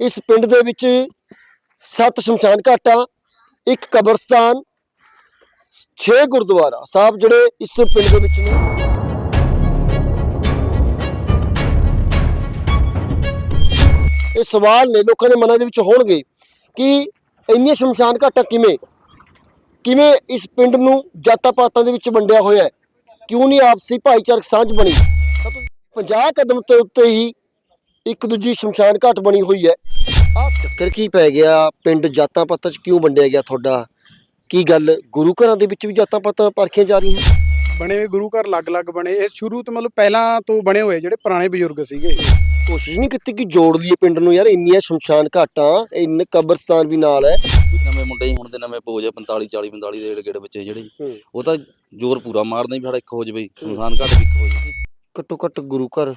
ਇਸ ਪਿੰਡ ਦੇ ਵਿੱਚ ਸੱਤ ਸ਼ਮਸ਼ਾਨ ਘਾਟਾਂ, ਇੱਕ ਕਬਰਸਤਾਨ 6 ਗੁਰਦੁਆਰਾ ਸਾਹਿਬ ਜਿਹੜੇ ਇਸ ਪਿੰਡ ਦੇ ਵਿੱਚ ਨੇ। ਇਹ ਸਵਾਲ ਨੇ ਲੋਕਾਂ ਦੇ ਮਨਾਂ ਦੇ ਵਿੱਚ ਹੋਣਗੇ ਕਿ ਇੰਨੀਆਂ ਸ਼ਮਸ਼ਾਨ ਘਾਟਾਂ ਕਿਵੇਂ ਕਿਵੇਂ ਇਸ ਪਿੰਡ ਨੂੰ ਜਾਤਾਂ ਪਾਤਾਂ ਦੇ ਵਿੱਚ ਵੰਡਿਆ ਹੋਇਆ ਹੈ? ਕਿਉਂ ਨਹੀਂ ਆਪਸੀ ਭਾਈਚਾਰਕ ਸਾਂਝ ਬਣੀ? 50 ਕਦਮ ਤੇ ਉੱਤੇ ਹੀ ਇੱਕ ਦੂਜੀ ਸ਼ਮਸ਼ਾਨ ਘਾਟ ਬਣੀ ਹੋਈ ਹੈ। ਆਹ ਚੱਕਰ ਕੀ ਪੈ ਗਿਆ? ਪਿੰਡ ਜਾਤਾਂ ਪਾਤਾਂ 'ਚ ਕਿਉਂ ਵੰਡਿਆ ਗਿਆ ਤੁਹਾਡਾ? ਕੀ ਗੱਲ ਗੁਰੂ ਘਰਾਂ ਦੇ ਵਿੱਚ ਵੀ ਜਾਤਾਂ ਪਾਤਾਂ ਪਰਖੀਆਂ ਜਾ ਰਹੀਆਂ? ਬਣੇ ਹੋਏ ਗੁਰੂ ਘਰ ਅਲੱਗ-ਅਲੱਗ ਬਣੇ। ਇਹ ਸ਼ੁਰੂ ਤੋਂ ਮਤਲਬ ਪਹਿਲਾਂ ਤੋਂ ਬਣੇ ਹੋਏ ਜਿਹੜੇ ਪੁਰਾਣੇ ਬਜ਼ੁਰਗ ਸੀਗੇ। ਕੋਸ਼ਿਸ਼ ਨਹੀਂ ਕੀਤੀ ਕਿ ਜੋੜ ਲਈਏ ਪਿੰਡ ਨੂੰ ਯਾਰ ਇੰਨੀਆਂ ਸ਼ਮਸ਼ਾਨ ਘਾਟਾਂ ਇੰਨੇ ਕਬਰਸਤਾਨ ਵੀ ਨਾਲ ਹੈ। ਨਵੇਂ ਮੁੰਡੇ ਹੀ ਹੁਣ ਦੇ ਨਵੇਂ ਪੋਜ ਆ 45 40 45 ਦੇ ਗੇੜ ਬੱਚੇ ਜਿਹੜੇ। ਉਹ ਤਾਂ ਜ਼ੋਰ ਪੂਰਾ ਮਾਰਦੇ ਵੀ ਸਾਡਾ ਇੱਕ ਹੋ ਜਵੇ ਸੁਨਸਾਨ ਘੱਟ ਵੀ ਇੱਕ ਹੋ ਜਵੇ ਘੱਟੋ ਘੱਟ ਗੁਰੂ ਘਰ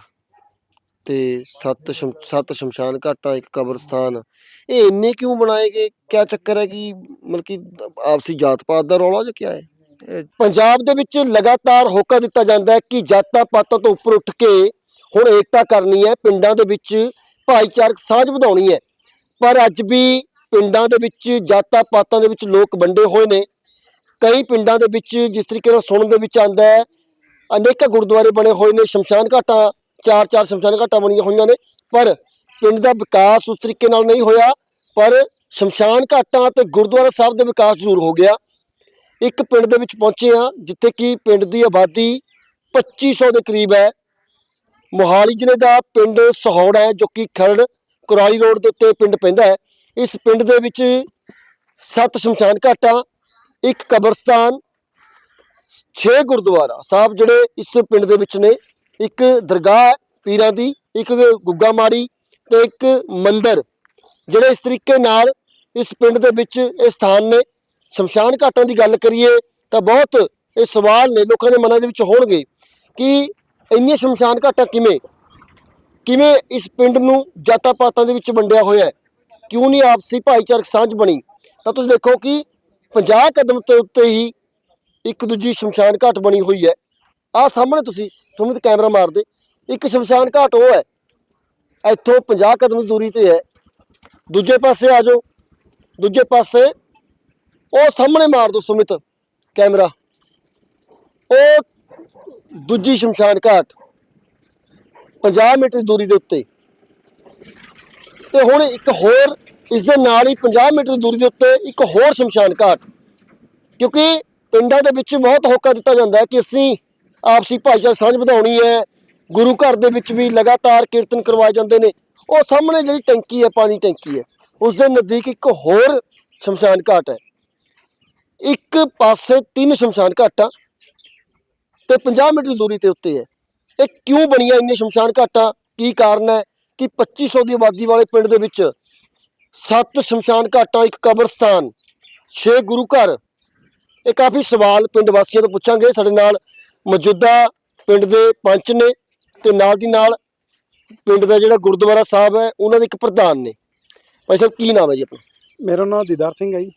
ਤੇ ਸੱਤ ਸ਼ਮ ਸੱਤ ਸ਼ਮਸ਼ਾਨ ਘਾਟਾਂ ਇੱਕ ਕਬਰਸਤਾਨ। ਇਹ ਇੰਨੇ ਕਿਉਂ ਬਣਾਏ ਗਏ? ਕਿਆ ਚੱਕਰ ਹੈ ਕਿ ਮਤਲਬ ਕਿ ਆਪਸੀ ਜਾਤ ਪਾਤ ਦਾ ਰੌਲਾ ਜਾਂ ਕਿਆ ਹੈ? ਇਹ ਪੰਜਾਬ ਦੇ ਵਿੱਚ ਲਗਾਤਾਰ ਹੋਕਾ ਦਿੱਤਾ ਜਾਂਦਾ ਹੈ ਕਿ ਜਾਤਾਂ ਪਾਤਾਂ ਤੋਂ ਉੱਪਰ ਉੱਠ ਕੇ ਹੁਣ ਏਕਤਾ ਕਰਨੀ ਹੈ ਪਿੰਡਾਂ ਦੇ ਵਿੱਚ ਭਾਈਚਾਰਕ ਸਾਂਝ ਵਧਾਉਣੀ ਹੈ। ਪਰ ਅੱਜ ਵੀ ਪਿੰਡਾਂ ਦੇ ਵਿੱਚ ਜਾਤਾਂ ਪਾਤਾਂ ਦੇ ਵਿੱਚ ਲੋਕ ਵੰਡੇ ਹੋਏ ਨੇ। ਕਈ ਪਿੰਡਾਂ ਦੇ ਵਿੱਚ ਜਿਸ ਤਰੀਕੇ ਨਾਲ ਸੁਣਨ ਦੇ ਵਿੱਚ ਆਉਂਦਾ ਹੈ ਅਨੇਕਾਂ ਗੁਰਦੁਆਰੇ ਬਣੇ ਹੋਏ ਨੇ ਸ਼ਮਸ਼ਾਨ ਘਾਟਾਂ ਚਾਰ ਚਾਰ ਸ਼ਮਸ਼ਾਨ ਘਾਟਾਂ ਬਣੀਆਂ ਹੋਈਆਂ ਨੇ, ਪਰ ਪਿੰਡ ਦਾ ਵਿਕਾਸ ਉਸ ਤਰੀਕੇ ਨਾਲ ਨਹੀਂ ਹੋਇਆ, ਪਰ ਸ਼ਮਸ਼ਾਨ ਘਾਟਾਂ ਤੇ ਗੁਰਦੁਆਰਾ ਸਾਹਿਬ ਦੇ ਵਿਕਾਸ ਜ਼ਰੂਰ ਹੋ ਗਿਆ। ਇੱਕ ਪਿੰਡ ਦੇ ਵਿੱਚ ਪਹੁੰਚੇ ਹਾਂ, ਜਿੱਥੇ ਕਿ ਪਿੰਡ ਦੀ ਆਬਾਦੀ 2500 ਦੇ ਕਰੀਬ ਹੈ। ਮੋਹਾਲੀ ਜ਼ਿਲ੍ਹੇ ਦਾ ਪਿੰਡ ਸਹੌੜ ਹੈ, ਜੋ ਕਿ ਖਰੜ ਕੁਰਾਲੀ ਰੋਡ ਦੇ ਉੱਤੇ ਪਿੰਡ ਪੈਂਦਾ ਹੈ। ਇਸ ਪਿੰਡ ਦੇ ਵਿੱਚ ਸੱਤ ਸ਼ਮਸ਼ਾਨ ਘਾਟਾਂ, ਇੱਕ ਕਬਰਸਤਾਨ 6 ਗੁਰਦੁਆਰਾ ਸਾਹਿਬ ਜਿਹੜੇ ਇਸ ਪਿੰਡ ਦੇ ਵਿੱਚ ਨੇ। ਇੱਕ ਦਰਗਾਹ ਪੀਰਾਂ ਦੀ, ਇੱਕ ਗੁੱਗਾ ਮਾੜੀ ਤੇ ਇੱਕ ਮੰਦਿਰ। ਜਿਹੜੇ ਇਸ ਤਰੀਕੇ ਨਾਲ ਇਸ ਪਿੰਡ ਦੇ ਵਿੱਚ ਇਹ ਸਥਾਨ ਨੇ, ਸ਼ਮਸ਼ਾਨ ਘਾਟਾਂ ਦੀ ਗੱਲ ਕਰੀਏ ਤਾਂ ਬਹੁਤ ਇਹ ਸਵਾਲ ਨੇ ਲੋਕਾਂ ਦੇ ਮਨਾਂ ਦੇ ਵਿੱਚ ਹੋਣਗੇ ਕਿ ਇੰਨੀਆਂ ਸ਼ਮਸ਼ਾਨ ਘਾਟਾਂ ਕਿਵੇਂ ਕਿਵੇਂ ਇਸ ਪਿੰਡ ਨੂੰ ਜਾਤਾਂ ਪਾਤਾਂ ਦੇ ਵਿੱਚ ਵੰਡਿਆ ਹੋਇਆ ਹੈ? ਕਿਉਂ ਨਹੀਂ ਆਪਸੀ ਭਾਈਚਾਰਕ ਸਾਂਝ ਬਣੀ? ਤਾਂ ਤੁਸੀਂ ਦੇਖੋ ਕਿ 50 ਕਦਮ ਤੇ ਉੱਤੇ ਹੀ ਇੱਕ ਦੂਜੀ ਸ਼ਮਸ਼ਾਨ ਘਾਟ ਬਣੀ ਹੋਈ ਹੈ। ਆਹ ਸਾਹਮਣੇ ਤੁਸੀਂ ਸੁਮਿਤ ਕੈਮਰਾ ਮਾਰਦੇ, ਇੱਕ ਸ਼ਮਸ਼ਾਨ ਘਾਟ ਉਹ ਹੈ। ਇੱਥੋਂ 50 ਕਦਮ ਦੀ ਦੂਰੀ ਤੇ ਹੈ। ਦੂਜੇ ਪਾਸੇ ਆ ਜਾਓ। ਦੂਜੇ ਪਾਸੇ ਉਹ ਸਾਹਮਣੇ ਮਾਰ ਦੋ ਸੁਮਿਤ ਕੈਮਰਾ। ਉਹ ਦੂਜੀ ਸ਼ਮਸ਼ਾਨ ਘਾਟ 50 ਮੀਟਰ ਦੀ ਦੂਰੀ ਦੇ ਉੱਤੇ। ਤੇ ਹੁਣ ਇੱਕ ਹੋਰ, ਇਸ ਦੇ ਨਾਲ ਹੀ 50 ਮੀਟਰ ਦੀ ਦੂਰੀ ਦੇ ਉੱਤੇ ਇੱਕ ਹੋਰ ਸ਼ਮਸ਼ਾਨ ਘਾਟ। ਕਿਉਂਕਿ ਪਿੰਡਾਂ ਦੇ ਵਿੱਚ ਬਹੁਤ ਹੋਕਾ ਦਿੱਤਾ ਜਾਂਦਾ ਹੈ ਕਿ ਅਸੀਂ ਆਪਸੀ ਭਾਈਚਾਰਾ ਸਾਂਝ ਵਧਾਉਣੀ ਹੈ। ਗੁਰੂ ਘਰ ਦੇ ਵਿੱਚ ਵੀ ਲਗਾਤਾਰ ਕੀਰਤਨ ਕਰਵਾਏ ਜਾਂਦੇ ਨੇ। ਉਹ ਸਾਹਮਣੇ ਜਿਹੜੀ ਟੈਂਕੀ ਹੈ, ਪਾਣੀ ਟੈਂਕੀ ਹੈ, ਉਸ ਦੇ ਨਜ਼ਦੀਕ ਇੱਕ ਹੋਰ ਸ਼ਮਸ਼ਾਨ ਘਾਟ ਹੈ। ਇੱਕ ਪਾਸੇ ਤਿੰਨ ਸ਼ਮਸ਼ਾਨ ਘਾਟਾਂ ਤੇ 50 ਮੀਟਰ ਦੀ ਦੂਰੀ ਤੇ ਉੱਤੇ ਹੈ। ਇਹ ਕਿਉਂ ਬਣੀਆਂ ਇੰਨੀਆਂ ਸ਼ਮਸ਼ਾਨ ਘਾਟਾਂ? ਕੀ ਕਾਰਨ ਹੈ ਕਿ 2500 ਦੀ ਆਬਾਦੀ ਵਾਲੇ ਪਿੰਡ ਦੇ ਵਿੱਚ ਸੱਤ ਸ਼ਮਸ਼ਾਨ ਘਾਟਾਂ, ਇੱਕ ਕਬਰਸਤਾਨ, ਛੇ ਗੁਰੂ ਘਰ? ਇਹ ਕਾਫੀ ਸਵਾਲ ਪਿੰਡ ਵਾਸੀਆਂ ਤੋਂ ਪੁੱਛਾਂਗੇ। ਸਾਡੇ ਨਾਲ ਮੌਜੂਦਾ ਪਿੰਡ ਦੇ ਪੰਚ ਨੇ ਤੇ ਨਾਲ ਦੀ ਨਾਲ ਪਿੰਡ ਦਾ ਜਿਹੜਾ ਗੁਰਦੁਆਰਾ ਸਾਹਿਬ ਹੈ ਉਹਨਾਂ ਦੇ ਇੱਕ ਪ੍ਰਧਾਨ ਨੇ। ਭਾਈ ਸਾਹਿਬ ਕੀ ਨਾਮ ਹੈ ਜੀ ਆਪਣਾ? ਮੇਰਾ ਨਾਮ ਦੀਦਾਰ ਸਿੰਘ ਹੈ ਜੀ।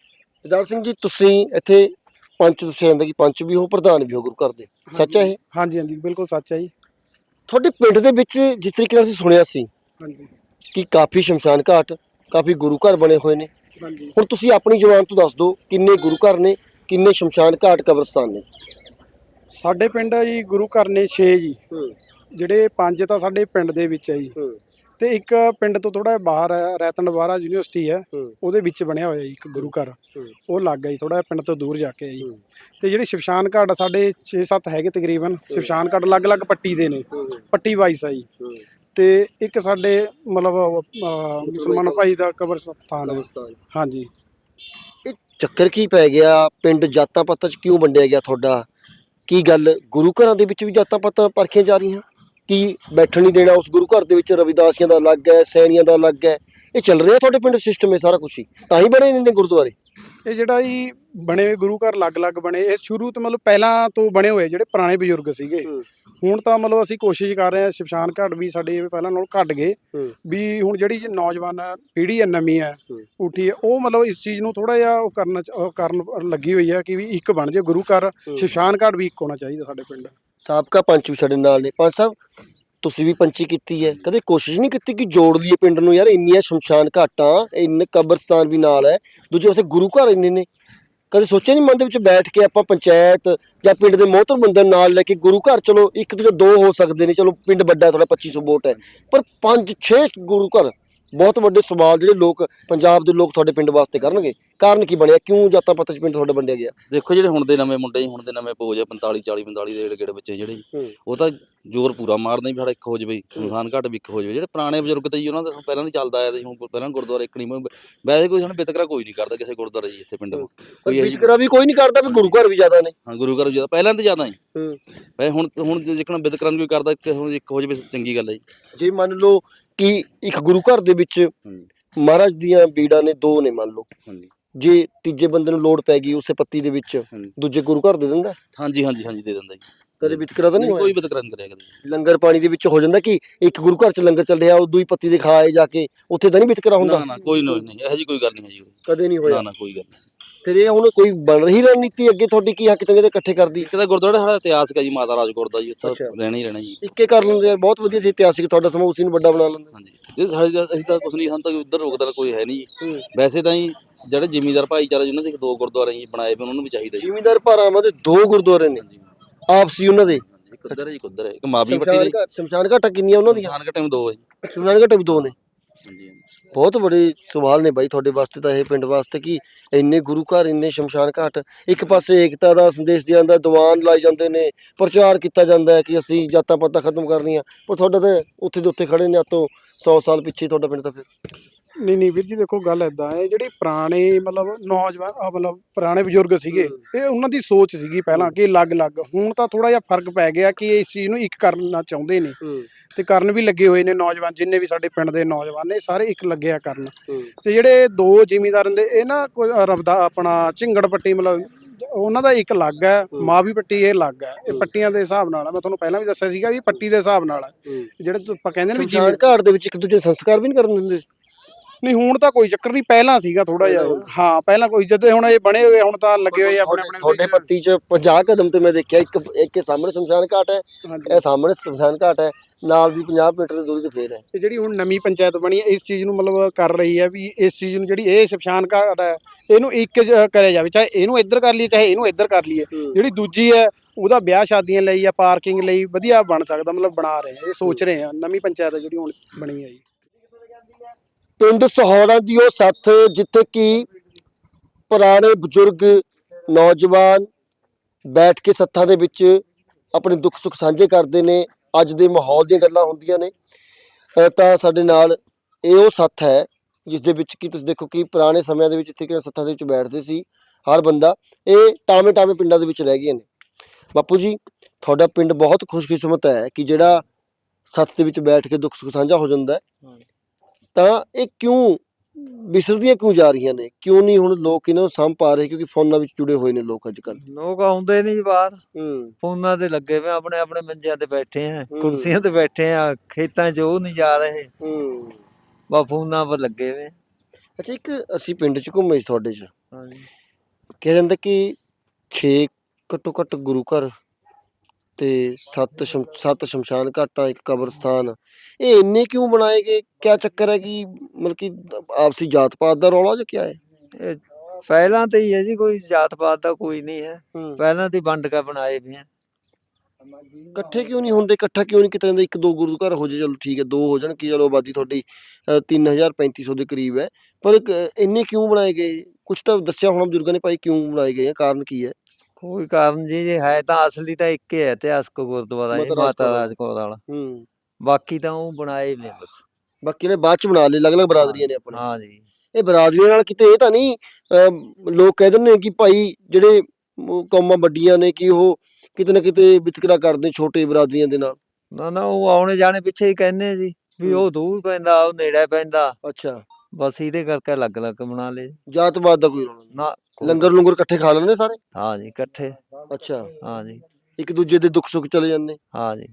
ਜਦਾਰ ਸਿੰਘ ਜੀ ਤੁਸੀਂ ਇੱਥੇ ਪੰਚ ਦੱਸਿਆ ਜਾਂਦਾ ਕਿ ਪੰਚ ਵੀ ਹੋ ਪ੍ਰਧਾਨ ਵੀ ਹੋ ਗੁਰੂ ਘਰ ਦੇ। ਸੱਚ ਹੈ ਇਹ? ਹਾਂਜੀ ਹਾਂਜੀ ਬਿਲਕੁਲ ਸੱਚ ਹੈ ਜੀ। ਤੁਹਾਡੇ ਪਿੰਡ ਦੇ ਵਿੱਚ ਜਿਸ ਤਰੀਕੇ ਨਾਲ ਅਸੀਂ ਸੁਣਿਆ ਸੀ ਹਾਂਜੀ। ਕਿ ਕਾਫੀ ਸ਼ਮਸ਼ਾਨ ਘਾਟ ਕਾਫੀ ਗੁਰੂ ਘਰ ਬਣੇ ਹੋਏ ਨੇ। ਹਾਂਜੀ। ਹੁਣ ਤੁਸੀਂ ਆਪਣੀ ਜ਼ੁਬਾਨ ਤੋਂ ਦੱਸ ਦਿਓ ਕਿੰਨੇ ਗੁਰੂ ਘਰ ਨੇ ਕਿੰਨੇ ਸ਼ਮਸ਼ਾਨ ਘਾਟ ਕਬਰਸਤਾਨ ਨੇ? ਸਾਡੇ ਪਿੰਡ ਹੈ ਜੀ ਗੁਰੂ ਘਰ ਨੇ 6 ਜੀ। ਹੂੰ। ਜਿਹੜੇ ਪੰਜ ਤਾਂ ਸਾਡੇ ਪਿੰਡ ਦੇ ਵਿੱਚ ਹੈ ਜੀ। ਹੂੰ। ਤੇ ਇੱਕ ਪਿੰਡ ਤੋਂ ਥੋੜਾ ਬਾਹਰ ਹੈ ਰੈਤਨ ਬਾਰਾ ਯੂਨੀਵਰਸਿਟੀ ਹੈ ਹੂੰ। ਉਹਦੇ ਵਿੱਚ ਬਣਿਆ ਹੋਇਆ ਜੀ ਇੱਕ ਗੁਰੂ ਘਰ। ਹੂੰ। ਉਹ ਲੱਗ ਗਿਆ ਜੀ ਥੋੜਾ ਪਿੰਡ ਤੋਂ ਦੂਰ ਜਾ ਕੇ ਹੈ ਜੀ। ਹੂੰ। ਤੇ ਜਿਹੜੇ ਸ਼ਮਸ਼ਾਨ ਘਾਟ ਆ ਸਾਡੇ 6-7 ਹੈਗੇ ਤਕਰੀਬਨ ਸ਼ਮਸ਼ਾਨ ਘਾਟ ਅਲੱਗ-ਅਲੱਗ ਪੱਟੀ ਦੇ ਨੇ। ਪੱਟੀ ਵਾਈਸ ਆ ਜੀ। ਹੂੰ। ਤੇ ਇੱਕ ਸਾਡੇ ਮਤਲਬ ਮੁਸਲਮਾਨ ਭਾਈ ਦਾ ਕਬਰਸਤਾਨ ਹੈ ਕਬਰਸਤਾਨ। ਹਾਂਜੀ। ਇਹ ਚੱਕਰ ਕੀ ਪੈ ਗਿਆ? ਪਿੰਡ ਜਾਤਾਂ ਪਾਤਾਂ ਚ ਕਿਉਂ ਵੰਡਿਆ ਗਿਆ ਤੁਹਾਡਾ? ਕੀ ਗੱਲ ਗੁਰੂ ਘਰਾਂ ਦੇ ਵਿੱਚ ਵੀ ਜਾਤਾਂ ਪਾਤਾਂ ਪਰਖੀਆਂ ਜਾ ਰਹੀਆਂ? ਕੀ ਬੈਠਣ ਨਹੀਂ ਦੇਣਾ ਉਸ ਗੁਰੂ ਘਰ ਦੇ ਵਿੱਚ? ਰਵਿਦਾਸੀਆਂ ਦਾ ਅਲੱਗ ਹੈ, ਸੈਣੀਆਂ ਦਾ ਅਲੱਗ ਹੈ। ਇਹ ਚੱਲ ਰਿਹਾ ਤੁਹਾਡੇ ਪਿੰਡ ਸਿਸਟਮ ਹੈ ਸਾਰਾ ਕੁਝ ਹੀ। ਤਾਂ ਹੀ ਬਣੇ ਨੇ ਗੁਰਦੁਆਰੇ। ਇਹ ਜਿਹੜਾ ਜੀ ਬਣੇ ਹੋਏ ਗੁਰੂ ਘਰ ਅਲੱਗ-ਅਲੱਗ ਬਣੇ ਇਹ ਸ਼ੁਰੂ ਤੋਂ ਮਤਲਬ ਪਹਿਲਾਂ ਤੋਂ ਬਣੇ ਹੋਏ ਜਿਹੜੇ ਪੁਰਾਣੇ ਬਜ਼ੁਰਗ ਸੀਗੇ। ਹੁਣ ਤਾਂ ਮਤਲਬ ਅਸੀਂ ਕੋਸ਼ਿਸ਼ ਕਰ ਰਹੇ ਹਾਂ ਸ਼ਮਸ਼ਾਨ ਘਾਟ ਵੀ ਸਾਡੇ ਪਹਿਲਾਂ ਨਾਲੋਂ ਘਟ ਗਏ। ਵੀ ਹੁਣ ਜਿਹੜੀ ਨੌਜਵਾਨ ਪੀੜ੍ਹੀ ਹੈ ਨਵੀਂ ਹੈ। ਉੱਠੀ ਹੈ ਉਹ ਮਤਲਬ ਇਸ ਚੀਜ਼ ਨੂੰ ਥੋੜਾ ਜਿਹਾ ਉਹ ਕਰਨ ਕਰਨ ਲੱਗੀ ਹੋਈ ਹੈ ਕਿ ਵੀ ਇੱਕ ਬਣ ਜੇ ਗੁਰੂ ਘਰ ਸ਼ਮਸ਼ਾਨ ਘਾਟ ਵੀ ਇੱਕ ਹੋਣਾ ਚਾਹੀਦਾ ਸਾਡੇ ਪਿੰਡ ਸਾਬਕਾ ਪੰਚ ਵੀ ਸਾਡੇ ਨਾਲ ਨੇ ਪੰਚ ਸਾਹਿਬ ਤੁਸੀਂ ਵੀ ਪੰਚੀ ਕੀਤੀ ਹੈ। ਕਦੇ ਕੋਸ਼ਿਸ਼ ਨਹੀਂ ਕੀਤੀ ਕਿ ਜੋੜ ਲਈਏ ਪਿੰਡ ਨੂੰ? ਯਾਰ ਇੰਨੀਆਂ ਸ਼ਮਸ਼ਾਨ ਘਾਟਾਂ, ਇੰਨੇ ਕਬਰਸਤਾਨ ਵੀ ਨਾਲ ਹੈ, ਦੂਜੇ ਪਾਸੇ ਗੁਰੂ ਘਰ ਇੰਨੇ ਨੇ। ਕਦੇ ਸੋਚਿਆ ਨਹੀਂ ਮਨ ਦੇ ਵਿੱਚ ਬੈਠ ਕੇ ਆਪਾਂ ਪੰਚਾਇਤ ਜਾਂ ਪਿੰਡ ਦੇ ਮੋਹਤਰ ਬੰਦੇ ਨਾਲ ਲੈ ਕੇ ਗੁਰੂ ਘਰ? ਚਲੋ ਇੱਕ ਤੋਂ ਦੋ ਹੋ ਸਕਦੇ ਨੇ, ਚਲੋ ਪਿੰਡ ਵੱਡਾ ਥੋੜਾ 2500 ਵੋਟ ਹੈ। ਪਰ 5-6 ਗੁਰੂ ਘਰ ਬਹੁਤ ਵੱਡੇ ਸਵਾਲ ਜਿਹੜੇ ਲੋਕ ਪੰਜਾਬ ਦੇ ਲੋਕ ਤੁਹਾਡੇ ਪਿੰਡ ਵਾਸਤੇ ਕਰਨਗੇ। ਕਾਰਨ ਕੀ ਬਣਿਆ? ਕਿਉਂ ਜਾਤਾਂ ਪਾਤਾਂ ਚ ਪਿੰਡ ਤੁਹਾਡਾ ਵੰਡਿਆ ਗਿਆ? ਦੇਖੋ ਜਿਹੜੇ ਹੁਣ ਦੇ ਨਵੇਂ ਮੁੰਡੇ ਜੀ ਹੁਣ ਦੇ ਨਵੇਂ ਪੋਜ ਆ 45 40 45 ਦੇ ਗੇੜ ਬੱਚੇ ਜਿਹੜੇ। ਉਹ ਤਾਂ ਜ਼ੋਰ ਪੂਰਾ ਮਾਰਦੇ ਵੀ ਸਾਡਾ ਇੱਕ ਹੋ ਜਵੇ ਸੁਨਸਾਨ ਘਾਟ ਵੀ ਇੱਕ ਹੋ ਜਵੇ। ਜਿਹੜੇ ਪੁਰਾਣੇ ਬਜ਼ੁਰਗ ਤੇ ਜੀ ਉਹਨਾਂ ਦਾ ਪਹਿਲਾਂ ਦੀ ਚੱਲਦਾ ਆਇਆ ਤੇ ਹੁਣ ਪਹਿਲਾਂ ਗੁਰਦੁਆਰਾ ਇੱਕ ਨਹੀਂ ਵੈਸੇ ਕੋਈ ਸਾਨੂੰ ਬਿਤਕਰਾ ਕੋਈ ਨਹੀਂ ਕਰਦਾ ਕਿਸੇ ਗੁਰਦੁਆਰੇ ਜੀ ਇੱਥੇ ਪਿੰਡ ਕੋਈ ਵਿਤਕਰਾ ਵੀ ਕੋਈ ਨਹੀਂ ਕਰਦਾ ਵੀ ਗੁਰੂ ਘਰ ਵੀ ਜ਼ਿਆਦਾ ਨੇ। ਹਾਂ ਗੁਰੂ ਘਰ ਜ਼ਿਆਦਾ ਪਹਿਲਾਂ ਤੇ ਜ਼ਿਆਦਾ ਹੂੰ। ਵੈਸੇ ਹੁਣ ਹੁਣ ਜਿਕਣਾ ਬਿਤਕਰਾ ਨੂੰ ਕੋਈ ਕਰਦਾ ਇੱਕ ਹੋ ਜਵੇ ਚੰਗੀ ਗੱਲ ਹੈ ਜੀ। ਜੇ ਮੰਨ ਲਓ ਕਿ ਇੱਕ ਗੁਰੂ ਘਰ ਦੇ ਵਿੱਚ ਹਾਂਜੀ। ਮਹਾਰਾਜ ਦੀਆਂ ਬੀੜਾਂ ਨੇ ਦੋ ਨੇ ਮੰਨ ਲਓ। ਹਾਂਜੀ। ਜੇ ਤੀਜੇ ਬੰਦੇ ਨੂੰ ਲੋੜ ਪੈ ਗਈ ਉਸੇ ਪੱਤੀ ਦੇ ਵਿੱਚ ਹਾਂਜੀ। ਦੂਜੇ ਗੁਰੂ ਘਰ ਦੇ ਦਿੰਦਾ? ਹਾਂਜੀ ਹਾਂਜੀ ਹਾਂਜੀ ਦੇ ਦਿੰਦਾ ਜੀ। ਕਦੇ ਵਿਤਕਰਾ ਤਾਂ ਨਹੀਂ ਹੋਇਆ? ਕੋਈ ਬਿਤਕਰਾ ਨਹੀਂ ਕਰਿਆ ਕਦੇ। ਲੰਗਰ ਪਾਣੀ ਦੇ ਵਿੱਚ ਹੋ ਜਾਂਦਾ ਕਿ ਇੱਕ ਗੁਰੂ ਘਰ ਚ ਲੰਗਰ ਚੱਲ ਰਿਹਾ ਉਹ ਦੂਈ ਪੱਤੀ ਦੇ ਖਾਏ ਜਾ ਕੇ ਉੱਥੇ ਤਾਂ ਨਹੀਂ ਵਿਤਕਰਾ ਹੁੰਦਾ? ਨਾ ਨਾ ਕੋਈ ਨਹੀਂ ਨਹੀਂ ਇਹੋ ਜੀ ਕੋਈ ਗੱਲ ਨਹੀਂ ਹੈ ਜੀ ਕਦੇ ਨਹੀਂ ਨਾ ਹੋਇਆ? ਨਾ ਕੋਈ ਗੱਲ ਨਹੀਂ। ਫਿਰ ਇਹ ਹੁਣ ਕੋਈ ਬਣ ਰਹੀ ਰਣਨੀਤੀ ਅੱਗੇ ਤੁਹਾਡੀ ਕੀ ਹੱਕ ਚੰਗੇ ਦੇ ਇਕੱਠੇ ਕਰਦੀ? ਇੱਕ ਤਾਂ ਗੁਰਦੁਆਰਾ ਸਾਡਾ ਇਤਿਹਾਸ ਹੈ ਜੀ ਮਾਤਾ ਰਾਜਕੌਰ ਦਾ ਜੀ ਉੱਥੇ ਅੱਛਾ। ਰਹਿਣਾ ਹੀ ਰਹਿਣਾ ਜੀ। ਇੱਕੇ ਕਰ ਲੈਂਦੇ ਆ ਬਹੁਤ ਵਧੀਆ ਸੀ ਇਤਿਹਾਸਿਕ ਤੁਹਾਡਾ ਸਮਾਂ ਉਸੇ ਨੂੰ ਵੱਡਾ ਬਣਾ ਲੈਂਦੇ। ਹਾਂਜੀ। ਇਹ ਸਾਡੇ ਤਾਂ- ਅਸੀਂ ਤਾਂ ਕੁਛ ਨਹੀਂ ਸਾਨੂੰ ਤਾਂ ਉੱਧਰ ਰੋਕਦਾ ਕੋਈ ਹੈ ਨਹੀਂ ਜੀ। ਹੂੰ। ਵੈਸੇ ਤਾਂ ਜੀ ਜਿਹੜੇ ਜ਼ਿਮੀਂਦਾਰ ਭਾਈਚਾਰਾ ਜਿਨ੍ਹਾਂ ਦੇ ਦੋ ਗੁਰਦੁਆਰੇ ਜੀ ਬਣਾਏ ਪਏ ਉਹਨਾਂ ਨੂੰ ਵੀ ਚਾਹੀਦਾ ਜੀ। ਜ਼ਿਮੀਂਦਾਰ ਭਰਾਵਾਂ ਦੇ ਦੋ ਗੁਰਦੁਆਰੇ ਨੇ। ਆਪਸੀ ਉਹਨਾਂ ਦੇ। ਇੱਕ ਉੱਧਰ ਹੈ ਜੀ ਇੱਕ ਉੱਧਰ ਹੈ। ਇੱਕ ਮਾਵੀ ਪੱਟੀ ਸ਼ਮਸ਼ਾਨ ਦੀ ਘਾਟ ਸ਼ਮਸ਼ਾਨ ਘਾਟਾਂ ਕਿੰਨੀਆਂ ਉਹਨਾਂ ਦੀਆਂ? ਖਾਨ ਘਟੇ ਦੋ ਹੈ ਸ਼ਮਸ਼ਾਨ ਘਾਟਾਂ ਵੀ ਦੋ ਨੇ। ਬਹੁਤ ਬੜੇ ਸਵਾਲ ਨੇ ਬਾਈ ਤੁਹਾਡੇ ਵਾਸਤੇ ਤਾਂ ਇਹ ਪਿੰਡ ਵਾਸਤੇ ਕਿ ਇੰਨੇ ਗੁਰੂ ਘਰ ਇੰਨੇ ਸ਼ਮਸ਼ਾਨ ਘਾਟ। ਇੱਕ ਪਾਸੇ ਏਕਤਾ ਦਾ ਸੰਦੇਸ਼ ਦਿਆਂ ਦਾ ਦੀਵਾਨ ਲਾਏ ਜਾਂਦੇ ਨੇ ਪ੍ਰਚਾਰ ਕੀਤਾ ਜਾਂਦਾ ਹੈ ਕਿ ਅਸੀਂ ਜਾਤਾਂ ਪਾਤਾਂ ਖਤਮ ਕਰਨੀਆਂ। ਪਰ ਤੁਹਾਡਾ ਤਾਂ ਉੱਥੇ ਦੇ ਉੱਥੇ ਖੜੇ ਨੇ ਆ ਤੋਂ 100 ਸਾਲ ਪਿੱਛੇ ਤੁਹਾਡਾ ਪਿੰਡ ਤਾਂ ਫਿਰ। ਨਹੀਂ ਨਹੀਂ ਵੀਰ ਜੀ ਦੇਖੋ ਗੱਲ ਐਦਾਂ ਹੈ ਜਿਹੜੀ ਪੁਰਾਣੇ ਮਤਲਬ ਨੌਜਵਾਨ ਆਹ ਮਤਲਬ ਪੁਰਾਣੇ ਬਜ਼ੁਰਗ ਸੀਗੇ ਇਹ ਉਹਨਾਂ ਦੀ ਸੋਚ ਸੀਗੀ ਪਹਿਲਾਂ ਕਿ ਅਲੱਗ-ਅਲੱਗ ਹੁਣ ਤਾਂ ਥੋੜਾ ਜਿਹਾ ਫ਼ਰਕ ਪੈ ਗਿਆ ਕਿ ਇਸ ਚੀਜ਼ ਨੂੰ ਇੱਕ ਕਰਨਾ ਚਾਹੁੰਦੇ ਨੇ। ਤੇ ਕਰਨ ਵੀ ਲੱਗੇ ਹੋਏ ਨੇ ਨੌਜਵਾਨ ਜਿੰਨੇ ਵੀ ਸਾਡੇ ਪਿੰਡ ਦੇ ਨੌਜਵਾਨ ਨੇ ਸਾਰੇ ਇੱਕ ਲੱਗੇ ਆ ਕਰਨ ਤੇ ਜਿਹੜੇ ਦੋ ਜ਼ਿਮੀਂਦਾਰਾਂ ਦੇ ਇਹ ਨਾ ਕੋਈ ਰਬਦਾ ਆਪਣਾ ਝਿੰਗੜ ਪੱਟੀ ਮਤਲਬ ਉਹਨਾਂ ਦਾ ਇੱਕ ਅਲੱਗ ਹੈ ਹੂੰ। ਮਾਵੀ ਪੱਟੀ ਇਹ ਅਲੱਗ ਹੈ। ਇਹ। ਪੱਟੀਆਂ ਦੇ ਹਿਸਾਬ ਨਾਲ ਆ। ਮੈਂ ਤੁਹਾਨੂੰ ਪਹਿਲਾਂ ਵੀ ਦੱਸਿਆ ਸੀਗਾ ਵੀ ਪੱਟੀ ਦੇ ਹਿਸਾਬ ਨਾਲ ਜਿਹੜੇ ਆਪਾਂ ਕਹਿੰਦੇ ਨੇ ਵੀ ਸ਼ਮਸ਼ਾਨ ਜਿਵੇਂ ਘਾਟ ਦੇ ਵਿੱਚ ਇੱਕ ਦੂਜੇ ਨੂੰ ਸੰਸਕਾਰ ਵੀ ਨਹੀਂ ਕਰਨ ਦਿੰਦੇ। ਨਹੀਂ ਹੁਣ ਤਾਂ ਕੋਈ ਚੱਕਰ ਨਹੀਂ ਪਹਿਲਾਂ ਸੀਗਾ ਥੋੜਾ ਜਿਹਾ। ਹਾਂ। ਪਹਿਲਾਂ ਕੋਈ ਜਦੋਂ ਹੁਣ ਇਹ ਬਣੇ ਹੋਏ ਹੁਣ ਤਾਂ ਲੱਗੇ ਹੋਏ ਆਪਣੇ ਆਪਣੇ ਤੁਹਾਡੇ ਪੱਤੀ 'ਚ 50 ਕਦਮ ਤੇ ਮੈਂ ਦੇਖਿਆ ਇੱਕ ਇੱਕ ਇਹ ਸਾਹਮਣੇ ਸ਼ਮਸ਼ਾਨ ਘਾਟ ਹੈ। ਇਹ ਸਾਹਮਣੇ ਸ਼ਮਸ਼ਾਨ ਘਾਟ ਹੈ ਨਾਲ ਦੀ 50 ਮੀਟਰ ਦੀ ਦੂਰੀ ਤੇ ਫੇਰ ਹੈ। ਤੇ ਜਿਹੜੀ ਹੁਣ ਨਵੀਂ ਪੰਚਾਇਤ ਬਣੀ ਹੈ ਇਸ ਚੀਜ਼ ਨੂੰ ਮਤਲਬ ਕਰ ਰਹੀ ਹੈ ਵੀ ਇਸ ਚੀਜ਼ ਨੂੰ ਜਿਹੜੀ ਇਹ ਸ਼ਮਸ਼ਾਨ ਘਾਟ ਹੈ ਇਹਨੂੰ ਇੱਕ ਕਰਿਆ ਜਾਵੇ ਚਾਹੇ ਇਹਨੂੰ ਇੱਧਰ ਕਰ ਲਈਏ ਚਾਹੇ ਇਹਨੂੰ ਇੱਧਰ ਕਰ ਲਈਏ। ਜਿਹੜੀ ਦੂਜੀ ਹੈ ਉਹਦਾ ਵਿਆਹ ਸ਼ਾਦੀਆਂ ਲਈ ਜਾਂ ਪਾਰਕਿੰਗ ਲਈ ਵਧੀਆ ਬਣ ਸਕਦਾ ਮਤਲਬ ਬਣਾ ਰਹੇ ਇਹ ਸੋਚ ਰਹੇ ਆ ਨਵੀਂ ਪੰਚਾਇਤ ਜਿਹੜੀ ਹੁਣ ਬਣੀ ਹੈ ਜੀ ਪਿੰਡ ਸਹੌੜਾ ਦੀ ਉਹ ਸੱਥ ਜਿੱਥੇ ਕਿ ਪੁਰਾਣੇ ਬਜ਼ੁਰਗ ਨੌਜਵਾਨ ਬੈਠ ਕੇ ਸੱਥਾਂ ਦੇ ਵਿੱਚ ਆਪਣੇ ਦੁੱਖ ਸੁੱਖ ਸਾਂਝੇ ਕਰਦੇ ਨੇ, ਅੱਜ ਦੇ ਮਾਹੌਲ ਦੀਆਂ ਗੱਲਾਂ ਹੁੰਦੀਆਂ ਨੇ। ਤਾਂ ਸਾਡੇ ਨਾਲ ਇਹ ਉਹ ਸੱਥ ਹੈ, ਜਿਸ ਦੇ ਵਿੱਚ ਕਿ ਤੁਸੀਂ ਦੇਖੋ ਕਿ ਪੁਰਾਣੇ ਸਮਿਆਂ ਦੇ ਵਿੱਚ ਇੱਥੇ ਕਿ ਸੱਥਾਂ ਦੇ ਵਿੱਚ ਬੈਠਦੇ ਸੀ ਹਰ ਬੰਦਾ, ਇਹ ਟਾਵੇਂ ਟਾਵੇਂ ਪਿੰਡਾਂ ਦੇ ਵਿੱਚ ਰਹਿ ਗਏ ਨੇ। ਬਾਪੂ ਜੀ, ਤੁਹਾਡਾ ਪਿੰਡ ਬਹੁਤ ਖੁਸ਼ਕਿਸਮਤ ਹੈ ਕਿ ਜਿਹੜਾ ਸੱਥ ਦੇ ਵਿੱਚ ਬੈਠ ਕੇ ਦੁੱਖ ਸੁੱਖ ਸਾਂਝਾ ਹੋ ਜਾਂਦਾ ਹੈ। ਤਾਂ ਇਹ ਕਿਉਂ ਵਿਸਰਦੀਆਂ ਕਿਉਂ ਜਾ ਰਹੀਆਂ ਨੇ? ਕਿਉਂ ਨਹੀਂ ਹੁਣ ਲੋਕ ਇਹਨਾਂ ਨੂੰ ਸਾਂਭ ਪਾ ਰਹੇ? ਕਿਉਂਕਿ ਫੋਨਾਂ ਵਿੱਚ ਜੁੜੇ ਹੋਏ ਨੇ ਲੋਕ ਅੱਜ ਕੱਲ ਲੋਕ ਆਉਂਦੇ ਨਹੀਂ ਬਾਹਰ। ਹੂੰ। ਫੋਨਾਂ ਤੇ ਲੱਗੇ ਹੋਏ ਆਪਣੇ ਆਪਣੇ ਮੰਜਿਆਂ ਤੇ ਬੈਠੇ ਆ। ਕੁਰਸੀਆਂ ਤੇ ਬੈਠੇ ਆ ਖੇਤਾਂ 'ਚ ਉਹ ਨਹੀਂ ਜਾ ਰਹੇ। ਹੂੰ। ਬਾ ਫੋਨਾਂ 'ਪਰ ਲੱਗੇ ਹੋਏ ਅੱਛਾ ਇੱਕ ਅਸੀਂ ਪਿੰਡ 'ਚ ਘੁੰਮੇ ਸੀ ਤੁਹਾਡੇ 'ਚ। ਹਾਂਜੀ। ਕਿਹਾ ਜਾਂਦਾ ਕਿ 6 ਘੱਟੋ ਘੱਟ ਗੁਰੂ ਘਰ ਤੇ 7 ਸੱਤ ਸ਼ਮਸ਼ਾਨ ਘਾਟਾਂ ਇੱਕ ਕਬਰਸਤਾਨ। ਇਹ ਇੰਨੇ ਕਿਉਂ ਬਣਾਏ ਗਏ? ਕਿਆ ਚੱਕਰ ਹੈ ਕਿ ਮਤਲਬ ਕਿ ਆਪਸੀ ਜਾਤ ਪਾਤ ਦਾ ਰੌਲਾ ਜਾਂ ਕਿਆ ਹੈ? ਇਹ ਪਹਿਲਾਂ ਤੇ ਹੀ ਹੈ ਜੀ ਕੋਈ ਜਾਤ ਪਾਤ ਦਾ ਕੋਈ ਨਹੀਂ ਹੈ। ਹੂੰ। ਪਹਿਲਾਂ ਤੇ ਹੀ ਵੰਡ ਕੇ ਬਣਾਏ ਵੀ ਆ ਇਕੱਠੇ ਕਿਉਂ ਨਹੀਂ ਹੁੰਦੇ? ਇਕੱਠਾ ਕਿਉਂ ਨਹੀਂ ਕੀਤਾ ਜਾਂਦਾ? ਇੱਕ ਦੋ ਗੁਰੂ ਘਰ ਹੋ ਜੇ ਚਲੋ ਠੀਕ ਹੈ ਦੋ ਹੋ ਜਾਣ ਕੀ ਚਲੋ ਆਬਾਦੀ ਤੁਹਾਡੀ 3350 ਦੇ ਕਰੀਬ ਹੈ। ਪਰ ਇੱਕ, ਇੰਨੇ ਕਿਉਂ ਬਣਾਏ ਗਏ? ਕੁਝ ਤਾਂ ਦੱਸਿਆ ਹੋਣਾ ਬਜ਼ੁਰਗਾਂ ਨੇ ਭਾਈ ਕਿਉਂ ਬਣਾਏ ਗਏ ਆ? ਕਾਰਨ ਕੀ ਹੈ? ਕੋਈ ਕਾਰਨ ਜੀ ਜੇ ਹੈ ਤਾਂ ਅਸਲੀ ਤਾਂ ਇੱਕ ਹੀ ਹੈ ਇਤਿਹਾਸਕ ਗੁਰਦੁਆਰਾ ਇਹ ਮਾਤਾ ਰਾਜਕੌਰ ਰਾਜਕੌਰ ਵਾਲਾ। ਹੂੰ। ਬਾਕੀ ਤਾਂ ਉਹ ਬਣਾਏ ਨੇ ਬਸ। ਬਾਕੀ ਨੇ ਬਾਅਦ ਚ ਬਣਾ ਲਏ ਅਲੱਗ-ਅਲੱਗ ਬਰਾਦਰੀਆਂ ਨੇ ਆਪਣੇ। ਹਾਂ ਜੀ। ਇਹ ਬਰਾਦਰੀਆਂ ਨਾਲ ਕਿਤੇ ਇਹ ਤਾਂ ਨਹੀਂ ਲੋਕ ਕਹਿ ਦਿੰਦੇ ਨੇ ਕਿ ਭਾਈ ਜਿਹੜੇ ਕੌਮਾਂ ਵੱਡੀਆਂ ਨੇ ਕਿ ਉਹ ਕਿਤੇ ਨਾ ਕਿਤੇ ਵਿਤਕਰਾ ਕਰਦੇ ਛੋਟੇ ਬਰਾਦਰੀਆਂ ਦੇ ਨਾਲ। ਨਾ ਨਾ ਉਹ ਆਉਣੇ ਜਾਣੇ ਪਿੱਛੇ ਹੀ ਕਹਿੰਦੇ ਜੀ ਵੀ। ਉਹ ਦੂਰ ਪੈਂਦਾ ਉਹ ਨੇੜੇ ਪੈਂਦਾ। ਅੱਛਾ। ਬਸ ਇਹਦੇ ਕਰਕੇ ਅਲੱਗ ਅਲੱਗ ਬਣਾ ਲਏ। ਜਾਤਵਾਦ ਦਾ ਕੋਈ ਰੌਲਾ ਨਾ ਲੰਗਰ ਲੰਗਰ ਇਕੱਠੇ ਖਾ ਲੈਂਦੇ ਸਾਰੇ? ਹਾਂ ਜੀ ਇਕੱਠੇ। ਅੱਛਾ। ਹਾਂ ਜੀ ਇੱਕ ਦੂਜੇ ਦੇ ਦੁੱਖ ਸੁੱਖ ਚਲੇ ਜਾਂਦੇ? ਹਾਂ ਜੀ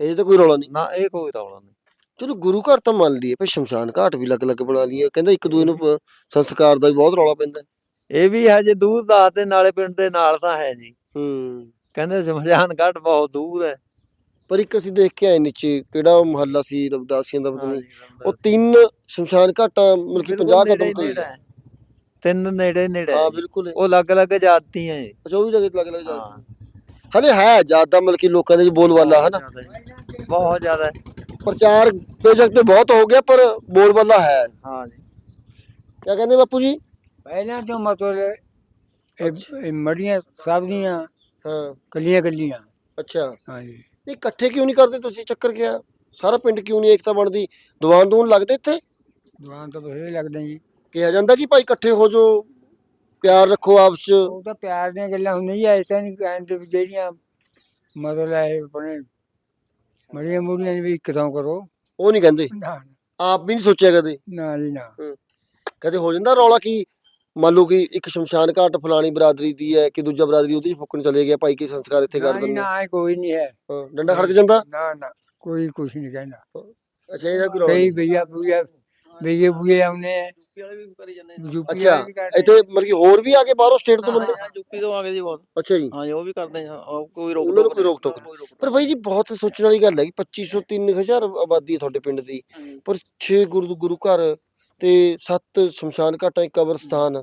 ਇਹ ਤਾਂ ਕੋਈ ਰੌਲਾ ਨਹੀਂ। ਨਾ ਇਹ ਕੋਈ ਰੌਲਾ ਨਹੀਂ। ਚਲੋ ਗੁਰੂ ਘਰ ਤਾਂ ਮੰਨ ਲਈਏ ਪਰ ਸ਼ਮਸ਼ਾਨ ਘਾਟ ਵੀ ਅਲੱਗ-ਅਲੱਗ ਬਣਾ ਲਈਏ। ਕਹਿੰਦਾ ਇੱਕ ਦੂਜੇ ਨੂੰ ਪ- ਸੰਸਕਾਰ ਦਾ ਵੀ ਬਹੁਤ ਰੌਲਾ ਪੈਂਦਾ ਇਹ ਵੀ ਹਜੇ ਦੂਰ ਦਾ ਤੇ ਨਾਲੇ ਪਿੰਡ ਦੇ ਨਾਲ ਤਾਂ ਹੈ ਜੀ। ਹੂੰ। ਕਹਿੰਦੇ ਸ਼ਮਸ਼ਾਨ ਘਾਟ ਬਹੁਤ ਦੂਰ ਹੈ। ਪਰ ਇੱਕ ਅਸੀਂ ਦੇਖ ਕੇ ਆਏ ਨੀਚੇ ਕਿਹੜਾ ਮਹੱਲਾ ਸੀ ਰਵਦਾਸੀਆਂ ਦਾ ਪਤਾ ਹਾਂ ਨਹੀਂ ਜੀ, ਉਹ। ਤਿੰਨ ਸ਼ਮਸ਼ਾਨ ਘਾਟਾਂ ਮਤਲਬ ਕਿ ਬਿਲਕੁਲ 50 ਨੇੜੇ ਕਦਮ ਹੀ ਤੋਂ ਹੈ। ਤਿੰਨ ਨੇੜੇ ਨੇੜੇ ਹਾਂ ਜੀ। ਬਿਲਕੁਲ ਹੈ। ਉਹ ਅਲੱਗ-ਅਲੱਗ ਜਾਤੀਆਂ ਹੈ ਅੱਛਾ ਉਹ ਵੀ ਜਗ੍ਹਾ ਲੱਗ ਲੱਗ ਹਾਂ। ਹਲੇ ਹੈ ਜ਼ਿਆਦਾ ਮਤਲਬ ਕਿ ਲੋਕਾਂ ਦੇ ਵਿੱਚ ਬੋਲਬਾਲਾ ਹੈ ਨਾ ਬਹੁਤ ਜ਼ਿਆਦਾ ਜੀ। ਹੈ। ਪ੍ਰਚਾਰ ਬੇਸ਼ੱਕ ਤੇ ਬਹੁਤ ਹੋ ਗਿਆ ਪਰ ਬੋਲਬਾਲਾ ਹੈ। ਹਾਂ ਜੀ। ਕਿਆ ਕਹਿੰਦੇ ਬਾਪੂ ਜੀ? ਪਹਿਲਾਂ ਤੋਂ ਮਤਲਬ ਇਹ ਇਹ ਮੜੀਆਂ ਸਭ ਦੀਆਂ ਹਾਂ। ਕੱਲੀਆਂ ਕੱਲੀਆਂ ਅੱਛਾ ਹਾਂਜੀ ਨਹੀਂ ਇਕੱਠੇ ਕਿਉਂ ਨਹੀਂ ਕਰਦੇ ਤੁਸੀਂ ਚੱਕਰ ਕਿਆ? ਸਾਰਾ ਪਿੰਡ ਕਿਉਂ ਨਹੀਂ ਏਕਤਾ ਬਣਦੀ? ਦੀਵਾਨ ਦੂਨ ਲੱਗਦੇ ਇੱਥੇ? ਦੁਕਾਨ ਤਾਂ ਬਥੇਰੇ ਲੱਗਦੇ ਜੀ। ਕਿਹਾ ਜਾਂਦਾ ਕਿ ਭਾਈ ਇਕੱਠੇ ਹੋ ਜਾਓ ਪਿਆਰ ਰੱਖੋ ਆਪਸ ਚ। ਉਹ ਤਾਂ ਪਿਆਰ ਦੀਆਂ ਗੱਲਾਂ ਹੁੰਦੀਆਂ ਐਸਾ ਨਹੀਂ ਕਹਿੰਦੇ ਵੀ ਜਿਹੜੀਆਂ ਮਤਲਬ ਇਹ ਆਪਣੇ ਮੜੀਆਂ ਮੂੜੀਆਂ ਵੀ ਇੱਕ ਥਾਂ ਕਰੋ। ਉਹ ਨਹੀਂ ਕਹਿੰਦੇ? ਨਾ ਆਪ ਵੀ ਨਹੀਂ ਸੋਚਿਆ ਕਦੇ? ਨਾ ਜੀ ਨਾ। ਕਦੇ ਹੋ ਜਾਂਦਾ ਰੌਲਾ ਕਿ ਮੰਨ ਲਓ ਕਿ ਇੱਕ ਸ਼ਮਸ਼ਾਨ ਘਾਟ ਫਲਾਣੀ ਬਰਾਦਰੀ ਦੀ ਹੈ ਕਿ ਦੂਜਾ ਬਰਾਦਰੀ ਉਹਦੇ ਚ ਫੁੱਕਣ ਚਲੇ ਗਿਆ ਭਾਈ ਕੀ ਸੰਸਕਾਰ ਇੱਥੇ ਕਰ ਨਾ ਜੀ ਦਿੰਦੇ ਨਾ ਇਹ ਕੋਈ ਨਹੀਂ ਹੈ। ਹਾਂ, ਡੰਡਾ ਖੜਕ ਜਾਂਦਾ? ਨਾ ਨਾ ਕੋਈ ਕੁਛ ਨਹੀਂ ਕਹਿੰਦਾ। ਅੱਛਾ ਇਹਦਾ ਕੋਈ ਰੌਲਾ ਕਈ ਨਹੀਂ। ਭਈਆ ਭਈਆ ਭਈਏ ਬੁਏ ਆਉਂਦੇ ਆ। ਯੂਪੀ ਅੱਛਾ ਵਾਲੇ ਵੀ ਕਰਦੇ ਇੱਥੇ ਮਤਲਬ ਕਿ ਹੋਰ ਵੀ ਆ ਕੇ ਬਾਹਰੋਂ ਸਟੇਟ ਤੋਂ ਬੰਦੇ? ਯੂਪੀ ਤੋਂ ਆ ਗਏ ਜੀ ਬਹੁਤ। ਅੱਛਾ ਜੀ। ਹਾਂ ਜੀ ਉਹ ਵੀ ਕਰਦੇ ਆ ਉਹ ਕੋਈ ਰੋਕ ਉਹਨਾਂ ਨੂੰ ਕੋਈ ਰੋਕ ਟੋਕ ਪਰ ਬਾਈ ਜੀ ਬਹੁਤ ਸੋਚਣ ਵਾਲੀ ਗੱਲ ਹੈ ਕਿ 2500 3000 ਆਬਾਦੀ ਹੈ ਤੁਹਾਡੇ ਪਿੰਡ ਦੀ। ਪਰ 6 ਗੁਰੂ ਗੁਰੂ ਘਰ ਤੇ 7 ਸ਼ਮਸ਼ਾਨ ਘਾਟਾਂ ਇੱਕ ਕਬਰਸਤਾਨ।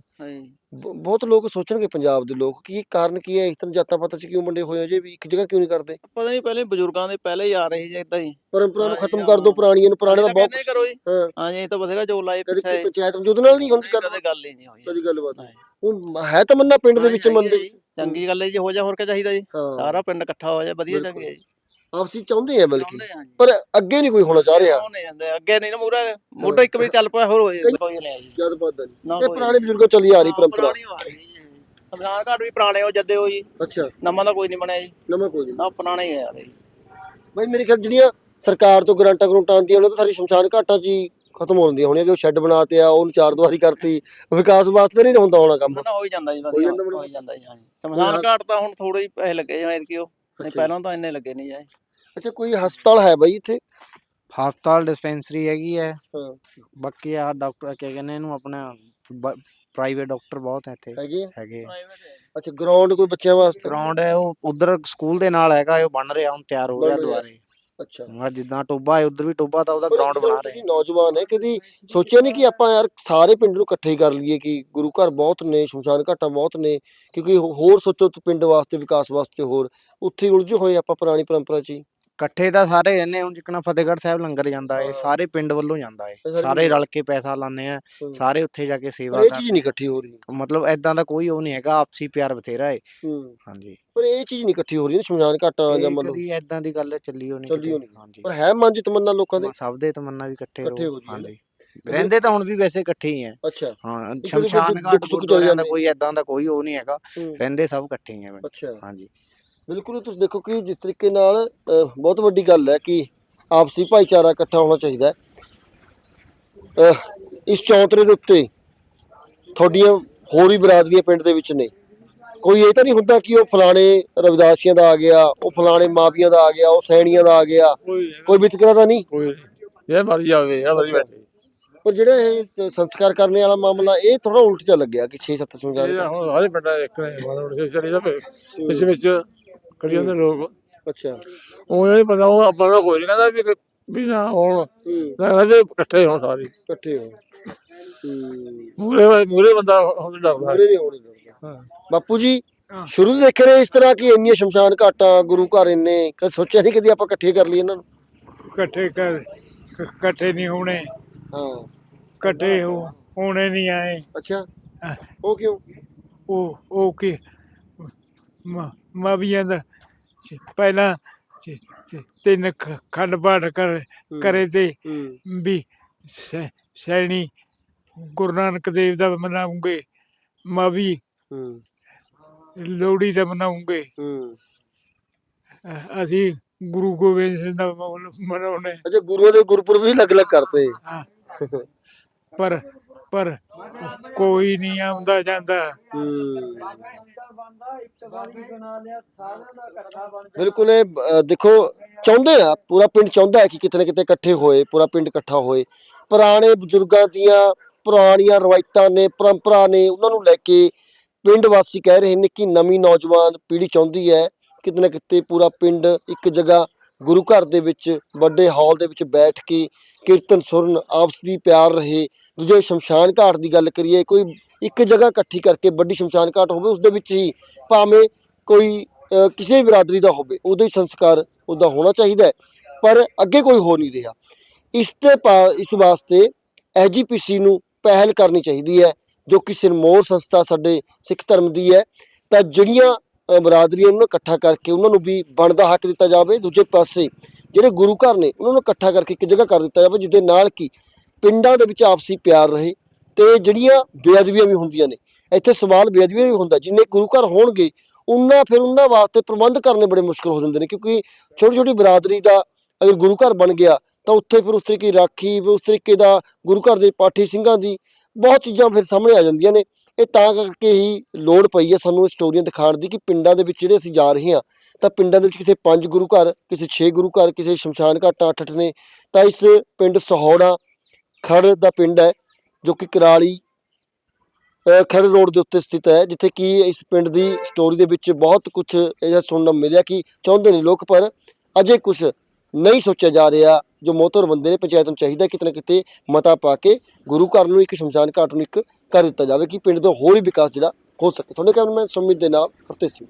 ਬਹੁਤ ਲੋਕ ਸੋਚਣਗੇ ਪੰਜਾਬ ਦੇ ਲੋਕ ਕਿ ਇਹ ਕਾਰਨ ਕੀ ਹੈ? ਇਸ ਤਰ੍ਹਾਂ ਜਾਤਾਂ ਪਾਤਾਂ ਚ ਕਿਉਂ ਵੰਡੇ ਹੋਏ ਆ ਜੇ? ਵੀ ਇੱਕ ਜਗ੍ਹਾ ਕਿਉਂ ਨਹੀਂ ਕਰਦੇ? ਪਤਾ ਨਹੀਂ ਪਹਿਲੇ ਬਜ਼ੁਰਗਾਂ ਦੇ ਪਹਿਲੇ ਹੀ ਆ ਰਹੇ ਜੀ ਇਦਾਂ ਹੀ। ਪਰੰਪਰਾ ਨੂੰ ਖਤਮ ਕਰ ਹਾਂ। ਪੁਰਾਣੀਆਂ ਨੂੰ ਪੁਰਾਣੇ ਦਾ ਬਹੁਤ ਕਹਿੰਦੇ ਕਰੋ ਜੀ। ਹਾਂ। ਜੀ ਇਹ ਤਾਂ ਬਥੇਰਾ ਜੋ ਲਾਏ ਕਦੀ ਪਿੱਛੇ। ਪੰਚਾਇਤ ਮੌਜੂਦ ਨਾਲ ਨਹੀਂ ਹੁੰਦੀ ਕਦੇ ਗੱਲ। ਹੀ ਨਹੀਂ ਹੋਈ। ਕਦੀ ਗੱਲਬਾਤ। ਹੁਣ ਹੈ ਤਾਂ ਮੰਨਾ ਪਿੰਡ ਦੇ ਵਿੱਚ ਮੰਨਦੇ ਚੰਗੀ ਗੱਲ ਹੈ ਜੀ ਹੋ ਜਾ ਹੋਰ ਕੀ ਚਾਹੀਦਾ ਜੀ? ਸਾਰਾ ਪਿੰਡ ਇਕੱਠਾ ਹੋ ਜਾ ਵਧੀਆ। ਚੰਗੇ ਜੀ। ਆਪਸੀ ਚਾਹੁੰਦੇ ਆ ਬਲਕਿ ਚਾਹੁੰਦੇ ਜੀ ਪਰ ਅੱਗੇ ਨਹੀਂ ਕੋਈ ਹੋਣਾ ਚਾਹ ਰਿਹਾ। ਉਹ ਨਹੀਂ ਜਾਂਦੇ ਅੱਗੇ ਨਹੀਂ ਨਾ ਮੂਰਾ ਮੋਢਾ ਇੱਕ ਵਾਰੀ ਚੱਲ ਪਿਆ ਹੋਰ ਹੋਏ ਕਈ- ਨਹੀਂ ਜੀ। ਜਦ ਨਹੀਂ ਨਾ ਇਹ ਕੋਈ ਪੁਰਾਣੇ ਬਜ਼ੁਰਗਾਂ ਚੱਲੀ ਆ ਰਹੀ ਪਰੰਪਰਾ। ਸਮਝਾਨ ਘਾਟ ਵੀ ਪੁਰਾਣੇ ਹੋ ਜੱਦੇ ਹੋ ਜੀ ਅੱਛਾ। ਨਵਾਂ ਦਾ ਕੋਈ ਨਹੀਂ ਬਣਿਆ ਜੀ। ਨਵਾਂ ਕੋਈ ਨਹੀਂ। ਨਾ ਪੁਰਾਣੇ ਹੀ ਆ ਯਾਰ ਜੀ। ਬਾਈ ਮੇਰੇ ਖਿਆਲ ਜਿਹੜੀਆਂ ਸਰਕਾਰ ਤੋਂ ਗਰੰਟਾਂ ਗਰੰਟਾਂ ਆਉਂਦੀਆਂ ਉਹਨਾਂ ਤਾਂ ਸਾਰੀ ਸ਼ਮਸ਼ਾਨ ਘਾਟਾਂ 'ਚ ਹੀ ਖਤਮ ਹੋ ਜਾਂਦੀਆਂ ਹੋਣੀਆਂ ਕਿ ਉਹ ਸ਼ੈੱਡ ਬਣਾਤੇ ਆ ਉਹਨੂੰ ਚਾਰ ਦੁਆਰੀ ਕਰਤੀ ਵਿਕਾਸ ਵਾਸਤੇ ਨਹੀਂ ਹੁੰਦਾ ਹੋਣਾ ਕੰਮ। ਨਾ ਹੋ ਹੀ ਜਾਂਦਾ ਜੀ ਹੋ ਵਧੀਆ ਜਾਂਦਾ। ਹੋ ਹੀ ਜਾਂਦਾ ਜੀ ਹਾਂ। ਸਮਝਾਨ ਘਾਟ ਤਾਂ ਹੁਣ ਥੋੜੇ ਹੀ ਪੈਸੇ ਲੱਗੇ ਜਾਂ ਕਿ ਉਹ। ਨਹੀਂ। ਪਹਿਲਾਂ ਤਾਂ ਇੰਨੇ ਲੱਗੇ ਨਹੀਂ ਜੀ ਅੱਛਾ ਕੋਈ ਹਸਪਤਾਲ ਹੈ ਬਾਈ ਇੱਥੇ? ਹਸਪਤਾਲ ਡਿਸਪੈਂਸਰੀ ਹੈਗੀ ਹੈ। ਹਾਂ। ਬਾਕੀ ਆ ਡਾਕਟਰ ਕੀ ਕਹਿੰਦੇ ਇਹਨੂੰ ਆਪਣਾ ਪ੍ਰਾਈਵੇਟ ਡਾਕਟਰ ਬਹੁਤ ਹੈ ਇੱਥੇ। ਹੈਗੇ ਆ? ਹੈਗੇ ਅੱਛਾ ਗਰਾਊਂਡ ਕੋਈ ਬੱਚਿਆਂ ਵਾਸਤੇ? ਗਰਾਊਂਡ ਹੈ ਉਹ ਉਧਰ ਸਕੂਲ ਦੇ ਨਾਲ ਹੈਗਾ ਉਹ ਬਣ ਰਿਹਾ ਹੁਣ ਤਿਆਰ ਹੋ ਰਿਹਾ ਬਣ ਰਿਹਾ। ਦੁਬਾਰੇ। ਅੱਛਾ। ਹਾਂ ਜਿੱਦਾਂ ਟੋਬਾ ਹੈ ਉਧਰ ਵੀ ਟੋਬਾ ਤਾਂ ਉਹਦਾ ਗਰਾਊਂਡ ਬਣਾ ਰਹੇ ਤੁਸੀਂ ਨੌਜਵਾਨ ਹੈ ਕਦੀ ਸੋਚਿਆ ਨਹੀਂ ਕਿ ਆਪਾਂ ਯਾਰ ਸਾਰੇ ਪਿੰਡ ਨੂੰ ਇਕੱਠੇ ਕਰ ਲਈਏ ਕਿ ਗੁਰੂ ਘਰ ਬਹੁਤ ਨੇ ਸ਼ਮਸ਼ਾਨ ਘਾਟਾਂ ਬਹੁਤ ਨੇ ਕਿਉਂਕਿ ਹੋਰ ਸੋਚੋ ਪਿੰਡ ਵਾਸਤੇ ਵਿਕਾਸ ਵਾਸਤੇ ਹੋਰ ਉੱਥੇ ਉਲਝੇ ਹੋਏ ਆਪਾਂ ਪੁਰਾਣੀ ਪਰੰਪਰਾ 'ਚ ਹੀ। ਇਕੱਠੇ ਤਾਂ ਸਾਰੇ ਰਹਿੰਦੇ ਹੁਣ ਜਿੱਕਣਾ ਫਤਿਹਗੜ੍ਹ ਸਾਹਿਬ ਲੰਗਰ ਜਾਂਦਾ ਹਾਂ। ਸਾਰੇ ਪਿੰਡ ਵੱਲੋਂ ਜਾਂਦਾ ਹੈ ਸਾਰੇ ਰਲ ਕੇ ਪੈਸਾ ਲਾਉਂਦੇ ਆ ਹੂੰ। ਸਾਰੇ ਉੱਥੇ ਜਾ ਕੇ ਪਰ ਸੇਵਾ ਇਹ ਕਰ ਚੀਜ਼ ਨਹੀਂ ਇਕੱਠੀ ਹੋ ਰਹੀ ਮਤਲਬ ਐਦਾਂ ਦਾ ਕੋਈ ਉਹ ਨਹੀਂ ਹੈਗਾ ਆਪਸੀ ਪਿਆਰ ਬਥੇਰਾ ਹੂੰ ਹਾਂਜੀ ਪਰ ਇਹ ਚੀਜ਼ ਨਹੀਂ ਇਕੱਠੀ ਹੋ ਰਹੀ ਨਾ ਸ਼ਮਸ਼ਾਨ ਘਾਟਾਂ ਜਾਂ ਲਓ ਕਦੀ ਐਦਾਂ ਦੀ ਗੱਲ ਚੱਲੀ ਚੱਲੀ। ਹੋਣੀ। ਹਾਂਜੀ ਪਰ ਹੈ ਮਨ ਚ ਤਮੰਨਾ ਲੋਕਾਂ ਦੇ ਸਭ ਦੇ ਤਮੰਨਾ ਵੀ ਇਕੱਠੇ ਇਕੱਠੇ ਰਹੋ ਹੋ ਜਾਈਏ ਨਾ। ਹਾਂਜੀ ਰਹਿੰਦੇ ਤਾਂ ਹੁਣ ਵੀ ਵੈਸੇ ਇਕੱਠੇ ਹੀ ਆ ਅੱਛਾ ਹਾਂ ਦੂਜੇ ਸ਼ਮਸ਼ਾਨ ਘਾਟ ਦੁੱਖ ਸੁੱਖ ਚਲੇ ਗੁਰਦੁਆਰਿਆਂ ਦਾ ਜਾਂਦੇ। ਕੋਈ ਐਦਾਂ ਦਾ ਕੋਈ ਉਹ ਨਹੀਂ ਹੈਗਾ ਹੂੰ। ਰਹਿੰਦੇ ਸਭ ਇਕੱਠੇ ਹੀ ਆ। ਅੱਛਾ ਹਾਂਜੀ ਬਿਲਕੁਲ ਤੁਸੀਂ ਦੇਖੋ ਕਿ ਜਿਸ ਤਰੀਕੇ ਨਾਲ ਬਹੁਤ ਵੱਡੀ ਗੱਲ ਹੈ ਕਿ ਆਪਸੀ ਭਾਈਚਾਰਾ ਇਕੱਠਾ ਹੋਣਾ ਚਾਹੀਦਾ ਹੈ। ਇਸ ਚੌਂਤਰੇ ਦੇ ਉੱਤੇ ਤੁਹਾਡੀਆਂ ਹੋਰ ਵੀ ਬਰਾਦਰੀਆਂ ਪਿੰਡ ਦੇ ਵਿੱਚ ਨੇ। ਕੋਈ ਇਹ ਤਾਂ ਨਹੀਂ ਹੁੰਦਾ ਕਿ ਉਹ ਫਲਾਣੇ ਰਵਿਦਾਸੀਆਂ ਦਾ ਆ ਗਿਆ ਉਹ ਫਲਾਣੇ ਮਾਪੀਆਂ ਦਾ ਆ ਗਿਆ ਉਹ ਸੈਣੀਆਂ ਦਾ ਆ ਗਿਆ ਕੋਈ ਵਿਤਕਰਾ ਤਾਂ ਨਹੀਂ? ਕੋਈ ਇਹ ਮਰਜ਼ੀ ਆਵੇ ਇਹ ਅੱਛਾ। ਬੈਠੇ। ਪਰ ਜਿਹੜਾ ਇਹ ਸੰਸਕਾਰ ਕਰਨੇ ਵਾਲਾ ਮਾਮਲਾ ਇਹ ਥੋੜਾ ਉਲਟ ਜਿਹਾ ਲੱਗਿਆ ਕਿ 6-7 ਸਮਝਾ ਇਹ ਹੁਣ ਸਾਰੇ ਪਿੰਡਾਂ ਇੱਕ ਨੇ ਮਾਰੋ ਸੇ ਚਲੀ ਜਾਵੇ। ਇਸ ਵਿੱਚ ਕਰੀ ਜਾਂਦੇ ਲੋਕ। ਅੱਛਾ। ਉਹ ਇਹ ਪਤਾ ਉਹ ਆਪਾਂ ਨੂੰ ਕੋਈ ਨਹੀਂ ਕਹਿੰਦਾ ਵੀ ਕਿ- ਵੀ ਨਾ ਹੁਣ ਹੂੰ। ਲੱਗਦਾ ਜੇ ਇਕੱਠੇ ਹੋਣ ਸਾਰੇ। ਇਕੱਠੇ ਹੋ। ਹੂੰ ਮੂਰੇ ਮੂਰੇ ਬੰਦਾ ਹੁਣ ਡਰਦਾ ਮੂਹਰੇ ਨਹੀਂ ਹੋਣੀ। ਹਾਂ। ਬਾਪੂ ਜੀ ਸ਼ੁਰੂ ਤੋਂ ਦੇਖ ਰਹੇ ਇਸ ਤਰ੍ਹਾਂ ਕਿ ਇੰਨੀਆਂ ਸ਼ਮਸ਼ਾਨ ਘਾਟਾਂ ਗੁਰੂ ਘਰ ਇੰਨੇ ਕਦੇ ਸੋਚਿਆ ਨਹੀਂ ਕਦੀ ਆਪਾਂ ਇਕੱਠੇ ਕਰ ਲਈਏ ਇਹਨਾਂ ਨੂੰ? ਇਕੱਠੇ ਕਰ ਇਕੱਠੇ ਨਹੀਂ ਹੋਣੇ। ਹਾਂ। ਇਕੱਠੇ ਹੋ- ਹੋਣੇ ਨਹੀਂ ਆਏ। ਅੱਛਾ। ਹਾਂ। ਉਹ ਕਿਉਂ? ਉਹ ਉਹ ਕਿ ਮ- ਮਾਵੀਆਂ ਦਾ ਸੀ- ਪਹਿਲਾਂ ਸੀ- ਸੀ- ਤਿੰਨ ਖੰਡ ਪਾਠ ਕਰ ਕਰੇ ਤੇ ਹੂੰ। ਵੀ ਸੈ- ਸੈਣੀ ਗੁਰੂ ਨਾਨਕ ਦੇਵ ਦਾ ਮਨਾਉਂਗੇ ਮਾਵੀ ਹੂੰ। ਲੋਹੜੀ ਦਾ ਮਨਾਉਂਗੇ। ਹੂੰ। ਅ- ਅਸੀਂ ਗੁਰੂ ਗੋਬਿੰਦ ਸਿੰਘ ਦਾ ਮਨ- ਮਨਾਉਣੇ। ਅੱਛਾ ਗੁਰੂਆਂ ਦੇ ਗੁਰਪੁਰਬ ਵੀ ਅਲੱਗ-ਅਲੱਗ ਕਰਤੇ। ਪਰ ਪਰ ਕੋਈ ਨਹੀਂ ਆਉਂਦਾ ਜਾਂਦਾ। ਹੂੰ। ਬਿਲਕੁਲ ਇਹ ਅ, ਦੇਖੋ ਚਾਹੁੰਦੇ ਆ ਪੂਰਾ ਪਿੰਡ ਚਾਹੁੰਦਾ ਹੈ ਕਿ ਕਿਤੇ ਨਾ ਕਿਤੇ ਇਕੱਠੇ ਹੋਏ ਪੂਰਾ ਪਿੰਡ ਇਕੱਠਾ ਹੋਏ। ਪੁਰਾਣੇ ਬਜ਼ੁਰਗਾਂ ਦੀਆਂ ਪੁਰਾਣੀਆਂ ਰਵਾਇਤਾਂ ਨੇ ਪਰੰਪਰਾ ਨੇ ਉਹਨਾਂ ਨੂੰ ਲੈ ਕੇ ਪਿੰਡ ਵਾਸੀ ਕਹਿ ਰਹੇ ਨੇ ਕਿ ਨਵੀਂ ਨੌਜਵਾਨ ਪੀੜ੍ਹੀ ਚਾਹੁੰਦੀ ਹੈ ਕਿਤੇ ਨਾ ਕਿਤੇ ਪੂਰਾ ਪਿੰਡ ਇੱਕ ਜਗ੍ਹਾ ਗੁਰੂ ਘਰ ਦੇ ਵਿੱਚ ਵੱਡੇ ਹਾਲ ਦੇ ਵਿੱਚ ਬੈਠ ਕੇ ਕੀਰਤਨ ਸੁਰਨ ਆਪਸ ਦੀ ਪਿਆਰ ਰਹੇ। ਦੂਜੇ ਸ਼ਮਸ਼ਾਨ ਘਾਟ ਦੀ ਗੱਲ ਕਰੀਏ ਕੋਈ ਇੱਕ ਜਗ੍ਹਾ ਇਕੱਠੀ ਕਰਕੇ ਵੱਡੀ ਸ਼ਮਸ਼ਾਨ ਘਾਟ ਹੋਵੇ ਉਸ ਦੇ ਵਿੱਚ ਹੀ ਭਾਵੇਂ ਕੋਈ ਕਿਸੇ ਵੀ ਬਰਾਦਰੀ ਦਾ ਹੋਵੇ ਉਹਦਾ ਹੀ ਸੰਸਕਾਰ ਉਹਦਾ ਹੋਣਾ ਚਾਹੀਦਾ ਪਰ ਅੱਗੇ ਕੋਈ ਹੋ ਨਹੀਂ ਰਿਹਾ। ਇਸ ਤੇ ਪਾ- ਇਸ ਵਾਸਤੇ ਐਜੀਪੀਸੀ ਨੂੰ ਪਹਿਲ ਕਰਨੀ ਚਾਹੀਦੀ ਹੈ ਜੋ ਕਿ ਸਿਰਮੌਰ ਸੰਸਥਾ ਸਾਡੇ ਸਿੱਖ ਧਰਮ ਦੀ ਹੈ। ਤਾਂ ਜਿਹੜੀਆਂ ਅ, ਬਰਾਦਰੀਆਂ ਨੂੰ ਇਕੱਠਾ ਕਰਕੇ ਉਹਨਾਂ ਨੂੰ ਵੀ ਬਣਦਾ ਹੱਕ ਦਿੱਤਾ ਜਾਵੇ ਦੂਜੇ ਪਾਸੇ ਜਿਹੜੇ ਗੁਰੂ ਘਰ ਨੇ ਉਹਨਾਂ ਨੂੰ ਇਕੱਠਾ ਕਰਕੇ ਇੱਕ ਜਗ੍ਹਾ ਕਰ ਦਿੱਤਾ ਜਾਵੇ ਜਿਸ ਦੇ ਨਾਲ ਕਿ ਪਿੰਡਾਂ ਦੇ ਵਿੱਚ ਆਪਸੀ ਪਿਆਰ ਰਹੇ ਤੇ ਜਿਹੜੀਆਂ ਬੇਅਦਬੀਆਂ ਵੀ ਹੁੰਦੀਆਂ ਨੇ, ਇੱਥੇ ਸਵਾਲ ਬੇਅਦਬੀਆਂ ਵੀ ਹੁੰਦਾ, ਜਿੰਨੇ ਗੁਰੂ ਘਰ ਹੋਣਗੇ, ਉਹਨਾਂ ਫਿਰ ਉਹਨਾਂ ਵਾਸਤੇ ਪ੍ਰਬੰਧ ਕਰਨੇ ਬੜੇ ਮੁਸ਼ਕਲ ਹੋ ਜਾਂਦੇ ਨੇ, ਕਿਉਂਕਿ ਛੋਟੀ ਛੋਟੀ ਬਰਾਦਰੀ ਦਾ ਅਗਰ ਗੁਰੂ ਘਰ ਬਣ ਗਿਆ, ਤਾਂ ਉੱਥੇ ਫਿਰ ਉਸ ਤਰੀਕੇ ਦੀ ਰਾਖੀ, ਫਿਰ ਉਸ ਤਰੀਕੇ ਦਾ ਗੁਰੂ ਘਰ ਦੇ ਪਾਠੀ ਸਿੰਘਾਂ ਦੀ ਬਹੁਤ ਚੀਜ਼ਾਂ ਫਿਰ ਸਾਹਮਣੇ ਆ ਜਾਂਦੀਆਂ ਨੇ। ਇਹ ਤਾਂ ਕਰਕੇ ਹੀ ਲੋੜ ਪਈ ਹੈ ਸਾਨੂੰ ਇਹ ਸਟੋਰੀਆਂ ਦਿਖਾਉਣ ਦੀ ਕਿ ਪਿੰਡਾਂ ਦੇ ਵਿੱਚ ਜਿਹੜੇ ਅਸੀਂ ਜਾ ਰਹੇ ਹਾਂ, ਤਾਂ ਪਿੰਡਾਂ ਦੇ ਵਿੱਚ ਕਿਸੇ ਪੰਜ ਗੁਰੂ ਘਰ, ਕਿਸੇ 6 ਗੁਰੂ ਘਰ, ਕਿਸੇ ਸ਼ਮਸ਼ਾਨ ਘਾਟਾਂ ਅੱਠ ਅੱਠ ਨੇ, ਤਾਂ ਇਸ ਪਿੰਡ ਸਹੌੜਾ ਖੜ ਦਾ ਪਿੰਡ ਹੈ। ਜੋ ਕਿ ਕਰਾਲੀ ਅ, ਰੋਡ ਦੇ ਉੱਤੇ ਸਥਿਤ ਹੈ ਜਿੱਥੇ ਕਿ ਇਸ ਪਿੰਡ ਦੀ ਸਟੋਰੀ ਦੇ ਵਿੱਚ ਬਹੁਤ ਕੁਝ ਇਹ ਸੁਣਨ ਨੂੰ ਮਿਲਿਆ ਕਿ ਚਾਹੁੰਦੇ ਨੇ ਲੋਕ ਪਰ ਅਜੇ ਕੁਝ ਨਹੀਂ ਸੋਚਿਆ ਜਾ ਰਿਹਾ ਜੋ ਮੋਹਤਰ ਬੰਦੇ ਨੇ ਪੰਚਾਇਤ ਨੂੰ ਚਾਹੀਦਾ ਕਿਤੇ ਨਾ ਕਿਤੇ ਮਤਾ ਪਾ ਕੇ ਗੁਰੂ ਘਰ ਨੂੰ ਇੱਕ ਸ਼ਮਸ਼ਾਨ ਘਾਟ ਨੂੰ ਇੱਕ ਕਰ ਦਿੱਤਾ ਜਾਵੇ ਕਿ ਪਿੰਡ ਦਾ ਹੋਰ ਹੀ ਵਿਕਾਸ ਜਿਹੜਾ ਹੋ ਸਕੇ। ਤੁਹਾਡੇ ਕੈਮਰਾਮੈਨ ਸੁਮਿਤ ਦੇ ਨਾਲ ਹਰਤੇਜ ਸਿੰਘ।